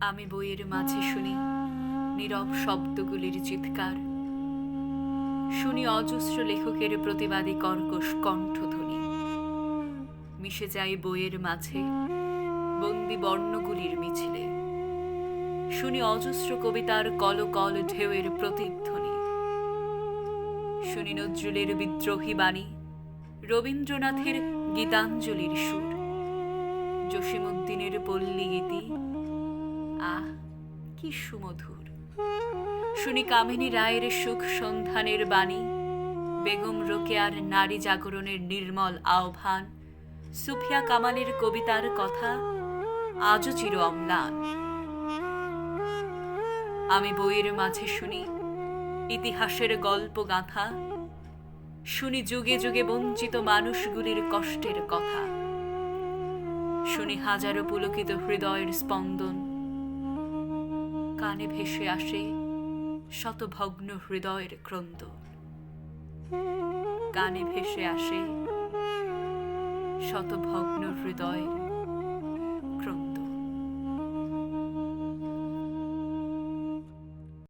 আমি বইয়ের মাঝে শুনি নীরব শব্দগুলির চিৎকার। শুনি অজস্র লেখকের প্রতিবাদী কর্কশ কণ্ঠধ্বনি। মিশে যাই বইয়ের মাঝে বন্দি বর্ণগুলির মিছিলে। শুনি অজস্র কবিতার কল কল ঢেউয়ের প্রতিধ্বনি। শুনি নজরুলের বিদ্রোহী বাণী, রবীন্দ্রনাথের গীতাঞ্জলির সুর জসীমুদ্দিনের পল্লী গীতি আহ, কি সুমধুর। শুনি কামিনী রায়ের সুখ সন্ধানের বাণী, বেগম রোকেয়ার নারী জাগরণের নির্মল আহ্বান, সুফিয়া কামালের কবিতার কথা আজও চির অম্লান। আমি বইয়ের মাঝে শুনি ইতিহাসের গল্প গাথা, শুনি যুগে যুগে বঞ্চিত মানুষগুলির কষ্টের কথা। শুনি হাজারো পুলকিত হৃদয়ের স্পন্দন কানে ভেসে আসে শত ভগ্ন হৃদয়ের ক্রন্দ। কানে ভেসে আসে শত ভগ্ন হৃদয়ের